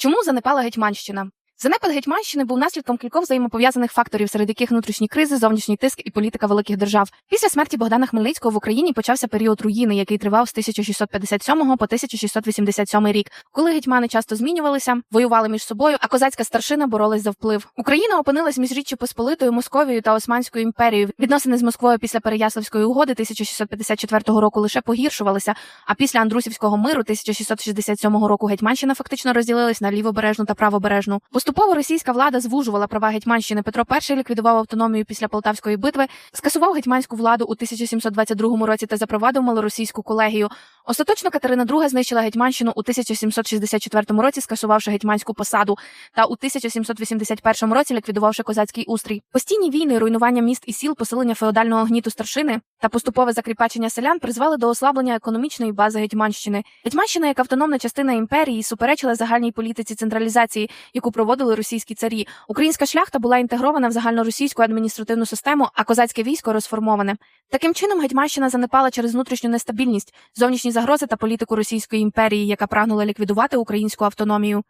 Чому занепала Гетьманщина? Занепад Гетьманщини був наслідком кількох взаємопов'язаних факторів, серед яких внутрішні кризи, зовнішній тиск і політика великих держав. Після смерті Богдана Хмельницького в Україні почався період руїни, який тривав з 1657 по 1687 рік, коли гетьмани часто змінювалися, воювали між собою, а козацька старшина боролась за вплив. Україна опинилась між Річчю Посполитою, Московією та Османською імперією. Відносини з Москвою після Переяславської угоди 1654 року лише погіршувалися. А після Андрусівського миру 1667 року Гетьманщина фактично розділилась на лівобережну та правобережну. Поступово російська влада звужувала права Гетьманщини. Петро І ліквідував автономію після Полтавської битви, скасував гетьманську владу у 1722 році та запровадив малоросійську колегію. Остаточно Катерина II знищила Гетьманщину у 1764 році, скасувавши гетьманську посаду, та у 1781 році ліквідувавши козацький устрій. Постійні війни, руйнування міст і сіл, посилення феодального гніту старшини та поступове закріпачення селян призвели до ослаблення економічної бази Гетьманщини. Гетьманщина, як автономна частина імперії, суперечила загальній політиці централізації, яку проводили російські царі. Українська шляхта була інтегрована в загальноросійську адміністративну систему, а козацьке військо розформоване. Таким чином, Гетьманщина занепала через внутрішню нестабільність, зовнішні загрози та політику Російської імперії, яка прагнула ліквідувати українську автономію.